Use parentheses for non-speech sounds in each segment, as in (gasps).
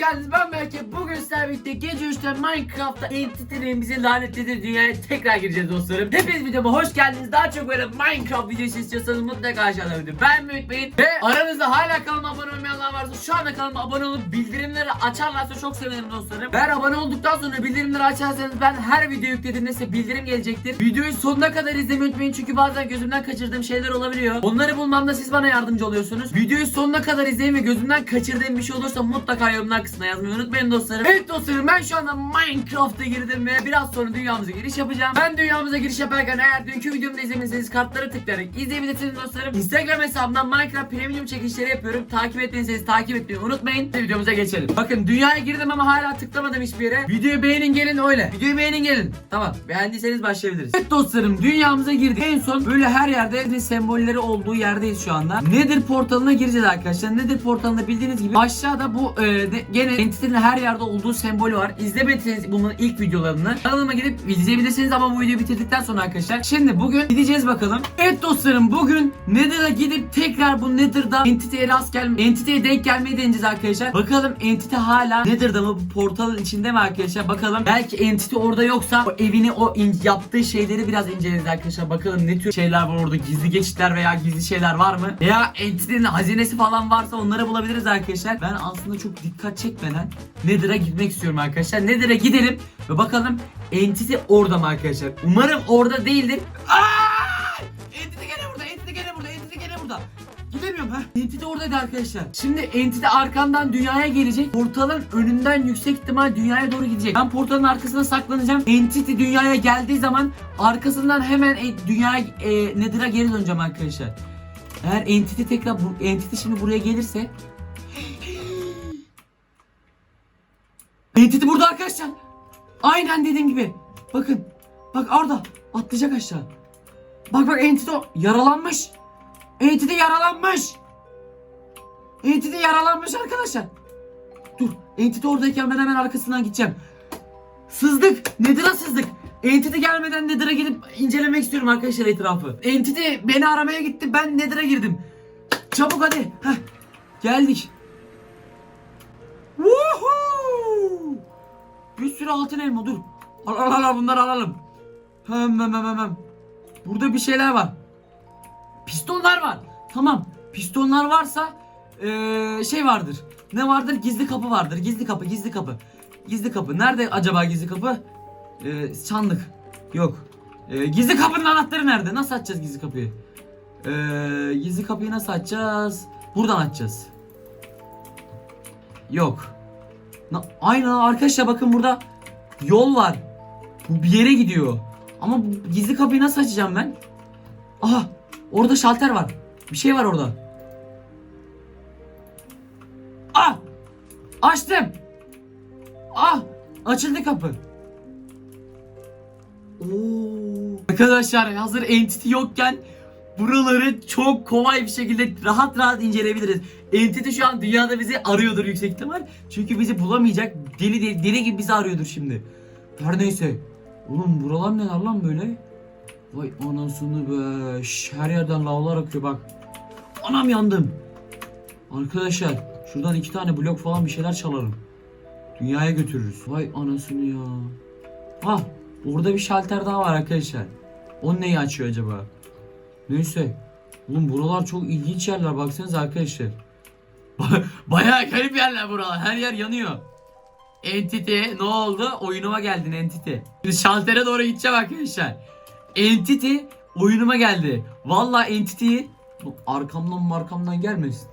geldiniz. Ben Berke. Bugün sizlerle gece 3'te Minecraft'ta Entity'nin bizi lanetlediği dünyaya tekrar gireceğiz dostlarım. Hepiniz videoma hoş geldiniz. Daha çok böyle Minecraft videosu istiyorsanız mutlaka aşağıda video. Ben unutmayın. Ve aranızda hala kanalıma abone olmayanlar varsa şu anda kanalıma abone olup bildirimleri açarlarsa çok sevinirim dostlarım. Eğer abone olduktan sonra bildirimleri açarsanız ben her video yüklediğimde size bildirim gelecektir. Videoyu sonuna kadar izlemeyi unutmayın çünkü bazen gözümden kaçırdığım şeyler olabiliyor. Onları bulmamda siz bana yardımcı oluyorsunuz. Videoyu sonuna kadar izleyin ve gözümden kaçırdığım bir şey olursa mutlaka yorumlar kısmına yazmayı unutmayın dostlarım. Evet dostlarım ben şu anda Minecraft'a girdim ve biraz sonra dünyamıza giriş yapacağım. Ben dünyamıza giriş yaparken eğer dünkü videomu da izlemediyseniz kartları tıklayarak izleyebilirsiniz dostlarım. Instagram hesabımdan Minecraft Premium çekilişleri yapıyorum. Takip etmediyseniz takip etmeyi unutmayın. Hadi videomuza geçelim. Bakın dünyaya girdim ama hala tıklamadım hiçbir yere. Videoyu beğenin gelin öyle. Videoyu beğenin gelin. Tamam beğendiyseniz başlayabiliriz. Evet dostlarım dünyamıza girdik. En son böyle her yerde bir sembolleri olduğu yerdeyiz şu anda. Nether portalına gireceğiz arkadaşlar. Nether portalında bildiğiniz gibi aşağıda bu e, gene Entity'nin her yerde olduğu sembolü var. İzlemediyseniz bunun ilk videolarını kanalıma gidip izleyebilirsiniz ama bu videoyu bitirdikten sonra arkadaşlar. Şimdi bugün gideceğiz bakalım. Evet dostlarım bugün Nether'a gidip tekrar bu Nether'da Entity'ye rast gel Entity'ye denk gelmeyi deneyeceğiz arkadaşlar. Bakalım Entity hala Nether'da mı bu portalın içinde mi arkadaşlar? Bakalım belki Entity orada yoksa o evini o yaptığı şeyleri biraz inceleriz arkadaşlar. Bakalım ne tür şeyler var orada gizli geçitler veya gizli şeyler var mı? Veya Entity'nin hazinesi falan varsa onları bulabiliriz arkadaşlar. Ben aslında çok dikkat çekmeden Nether'a gitmek istiyorum arkadaşlar. Nether'a gidelim ve bakalım Entity orada mı arkadaşlar? Umarım orada değildir. Aa! Entity gene burada, Entity gene burada, Entity gene burada. Gidemiyorum ha. Entity oradaydı arkadaşlar. Şimdi Entity arkandan dünyaya gelecek. Portalın önünden yüksek ihtimal dünyaya doğru gidecek. Ben portalın arkasına saklanacağım. Entity dünyaya geldiği zaman arkasından hemen dünyaya e, Nether'a geri döneceğim arkadaşlar. Eğer Entity tekrar bu, Entity şimdi buraya gelirse arkadaşlar. Aynen dediğim gibi. Bakın. Bak orada. Atlayacak aşağı. Bak bak Entity o- yaralanmış. Entity yaralanmış. Entity yaralanmış arkadaşlar. Dur. Entity oradayken ben hemen arkasından gideceğim. Sızdık. Nether'a sızdık. Entity gelmeden Nether'a gidip incelemek istiyorum arkadaşlar etrafı. Entity beni aramaya gitti. Ben Nether'a girdim. Çabuk hadi. Heh. Geldik. Woohoo! Bir sürü altın elma dur. Al al al bunları alalım. Hem hem hem hem. Burada bir şeyler var. Pistonlar var. Tamam. Pistonlar varsa eee, şey vardır. Ne vardır? Gizli kapı vardır. Gizli kapı, gizli kapı. Gizli kapı. Nerede acaba gizli kapı? Eee sandık. Yok. Eee, gizli kapının anahtarı nerede? Nasıl açacağız gizli kapıyı? Eee, gizli kapıyı nasıl açacağız? Buradan açacağız. Yok. Aynen arkadaşlar bakın burada yol var. Bu bir yere gidiyor. Ama gizli kapıyı nasıl açacağım ben? Aha orada şalter var. Bir şey var orada. Ah! Açtım. Ah! Açıldı kapı. Oo. Arkadaşlar hazır entity yokken buraları çok kolay bir şekilde rahat rahat inceleyebiliriz. Entity şu an dünyada bizi arıyordur yüksek ihtimal. Çünkü bizi bulamayacak. Deli deli, deli gibi bizi arıyordur şimdi. Her neyse. Oğlum buralar neler lan böyle? Vay anasını be. Şş, her yerden lavlar akıyor bak. Anam yandım. Arkadaşlar şuradan iki tane blok falan bir şeyler çalarım. Dünyaya götürürüz. Vay anasını ya. Ha orada bir şalter daha var arkadaşlar. O neyi açıyor acaba? Neyse. Oğlum buralar çok ilginç yerler baksanıza arkadaşlar. Ba- (laughs) Bayağı garip yerler buralar. Her yer yanıyor. Entity ne oldu? Oyunuma geldin Entity. Şimdi şaltere doğru gideceğim arkadaşlar. Entity oyunuma geldi. Vallahi Entity'yi arkamdan markamdan gelmesin.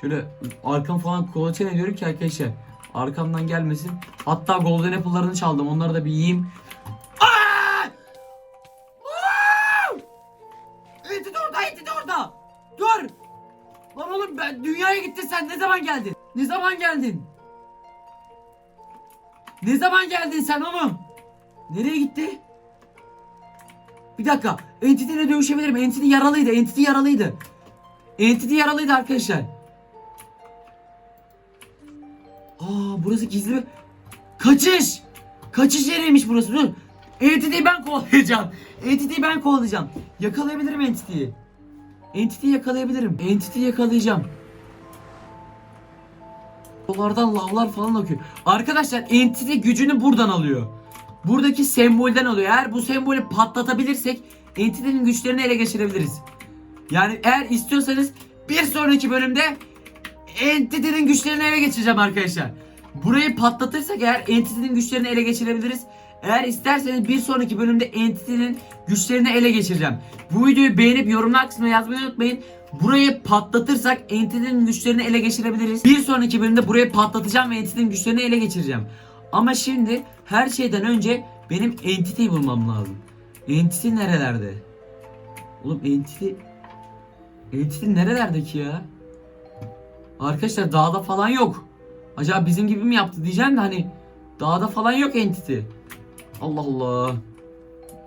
Şöyle arkam falan kolaçan ediyorum ki arkadaşlar. Arkamdan gelmesin. Hatta Golden Apple'larını çaldım. Onları da bir yiyeyim. Sen ne zaman geldin? Ne zaman geldin? Ne zaman geldin sen oğlum? Nereye gitti? Bir dakika. Entity ile dövüşebilirim. Entity yaralıydı. Entity yaralıydı. Entity yaralıydı arkadaşlar. Aa burası gizli bir... Kaçış! Kaçış yeriymiş burası. Dur. Entity'yi ben kovalayacağım. Entity'yi ben kovalayacağım. Yakalayabilirim Entity'yi. Entity'yi yakalayabilirim. Entity'yi yakalayacağım. Dolardan lavlar falan akıyor. Arkadaşlar entity gücünü buradan alıyor. Buradaki sembolden alıyor. Eğer bu sembolü patlatabilirsek entity'nin güçlerini ele geçirebiliriz. Yani eğer istiyorsanız bir sonraki bölümde Entity'nin güçlerini ele geçireceğim arkadaşlar. Burayı patlatırsak eğer Entity'nin güçlerini ele geçirebiliriz. Eğer isterseniz bir sonraki bölümde Entity'nin güçlerini ele geçireceğim. Bu videoyu beğenip yorumlar kısmına yazmayı unutmayın. Burayı patlatırsak Entity'nin güçlerini ele geçirebiliriz. Bir sonraki bölümde burayı patlatacağım ve Entity'nin güçlerini ele geçireceğim. Ama şimdi her şeyden önce benim Entity'yi bulmam lazım. Entity nerelerde? Oğlum Entity... Entity nerelerde ki ya? Arkadaşlar dağda falan yok. Acaba bizim gibi mi yaptı diyeceğim de hani dağda falan yok entity. Allah Allah.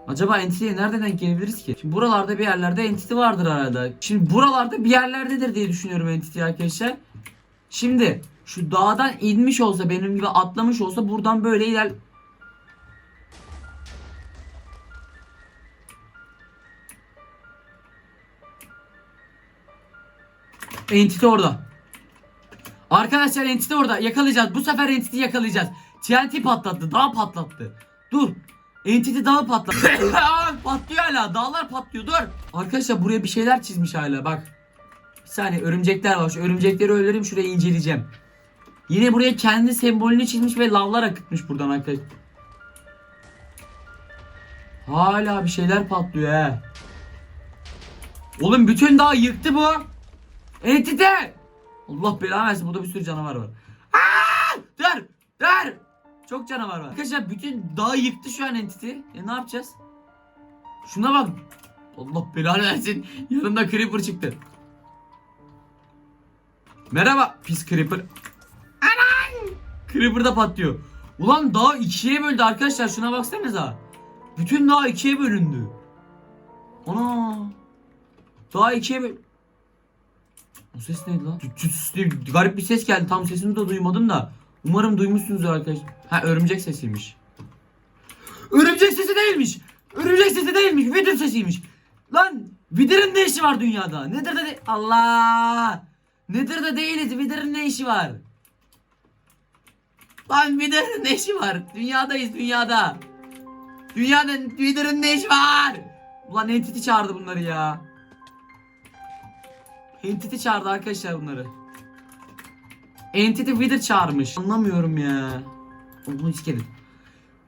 Acaba entity'ye nereden gelebiliriz ki? Şimdi buralarda bir yerlerde entity vardır herhalde. Şimdi buralarda bir yerlerdedir diye düşünüyorum entity arkadaşlar. Şimdi şu dağdan inmiş olsa benim gibi atlamış olsa buradan böyle iler... Entity orada. Arkadaşlar Entity orada. Yakalayacağız. Bu sefer Entity yakalayacağız. TNT patlattı. Dağ patlattı. Dur. Entity dağı patlattı. Aa, (coughs) patlıyor hala. Dağlar patlıyor. Dur. Arkadaşlar buraya bir şeyler çizmiş hala. Bak. Bir saniye örümcekler var. Şu örümcekleri öldüreyim. Şurayı inceleyeceğim. Yine buraya kendi sembolünü çizmiş ve lavlar akıtmış buradan arkadaşlar. Hala bir şeyler patlıyor he. Oğlum bütün dağ yıktı bu. Entity. Allah belanı burada bir sürü canavar var. Aa! Dur! Dur! Çok canavar var. Arkadaşlar bütün dağı yıktı şu an entity. E ne yapacağız? Şuna bak. Allah belanı versin. Yanımda creeper çıktı. Merhaba pis creeper. Anan! Creeper da patlıyor. Ulan dağ ikiye böldü arkadaşlar şuna baksanıza. Bütün dağ ikiye bölündü. Ana! Dağ ikiye böl... O ses neydi lan? Diye garip bir ses geldi. Tam sesini de duymadım da. Umarım duymuşsunuz arkadaşlar. Ha örümcek sesiymiş. Örümcek sesi değilmiş. Örümcek sesi değilmiş. Vidir sesiymiş. Lan Vidir'in ne işi var dünyada? Nedir de Allah! Nedir de değiliz. Vidir'in ne işi var? Lan Vidir'in ne işi var? Dünyadayız dünyada. Dünyada Vidir'in ne işi var? Ulan Entity çağırdı bunları ya. Entity çağırdı arkadaşlar bunları. Entity Wither çağırmış. Anlamıyorum ya. Bunu iskelet.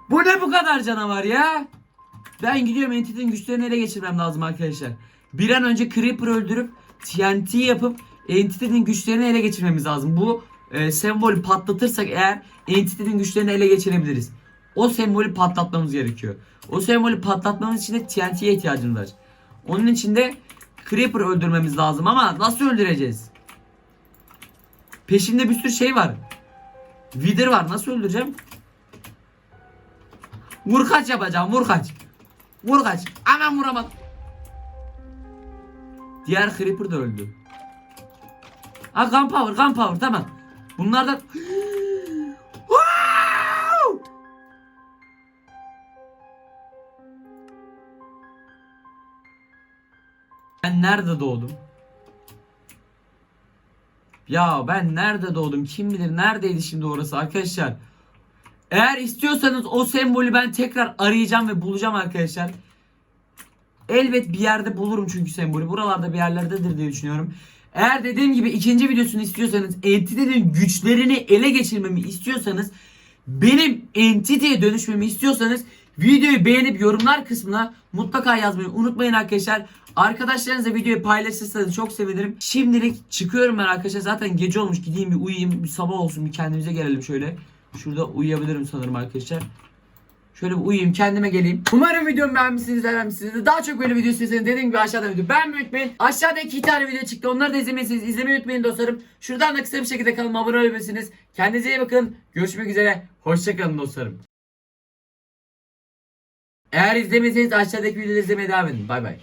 Bu ne bu kadar canavar ya? Ben gidiyorum Entity'nin güçlerini ele geçirmem lazım arkadaşlar. Bir an önce Creeper öldürüp TNT yapıp Entity'nin güçlerini ele geçirmemiz lazım. Bu e, sembolü patlatırsak eğer Entity'nin güçlerini ele geçirebiliriz. O sembolü patlatmamız gerekiyor. O sembolü patlatmamız için de TNT'ye ihtiyacımız var. Onun için de Creeper öldürmemiz lazım ama nasıl öldüreceğiz? Peşinde bir sürü şey var. Wither var. Nasıl öldüreceğim? Vur yapacağım. Vur kaç. Vur kaç. Aman vuramadım. Diğer Creeper da öldü. Ha gunpowder gunpowder tamam. Bunlardan... (gasps) Ben nerede doğdum? Ya ben nerede doğdum? Kim bilir neredeydi şimdi orası arkadaşlar? Eğer istiyorsanız o sembolü ben tekrar arayacağım ve bulacağım arkadaşlar. Elbet bir yerde bulurum çünkü sembolü. Buralarda bir yerlerdedir diye düşünüyorum. Eğer dediğim gibi ikinci videosunu istiyorsanız Entity'nin güçlerini ele geçirmemi istiyorsanız benim Entity'ye dönüşmemi istiyorsanız videoyu beğenip yorumlar kısmına mutlaka yazmayı unutmayın arkadaşlar. Arkadaşlarınızla videoyu paylaşırsanız çok sevinirim. Şimdilik çıkıyorum ben arkadaşlar. Zaten gece olmuş. Gideyim bir uyuyayım. Bir sabah olsun. Bir kendimize gelelim şöyle. Şurada uyuyabilirim sanırım arkadaşlar. Şöyle bir uyuyayım kendime geleyim. Umarım videomu beğenmişsiniz beğenmişsiniz. Daha çok böyle video istiyorsanız dediğim gibi aşağıda video beğenmeyi unutmayın. Aşağıda iki tane video çıktı. Onları da izlemeyi izlemeyi unutmayın dostlarım. Şuradan da kısa bir şekilde kanalıma abone olabilirsiniz. Kendinize iyi bakın. Görüşmek üzere. Hoşçakalın dostlarım. Eğer izlemediyseniz aşağıdaki videoları izlemeye devam edin. Bay bay.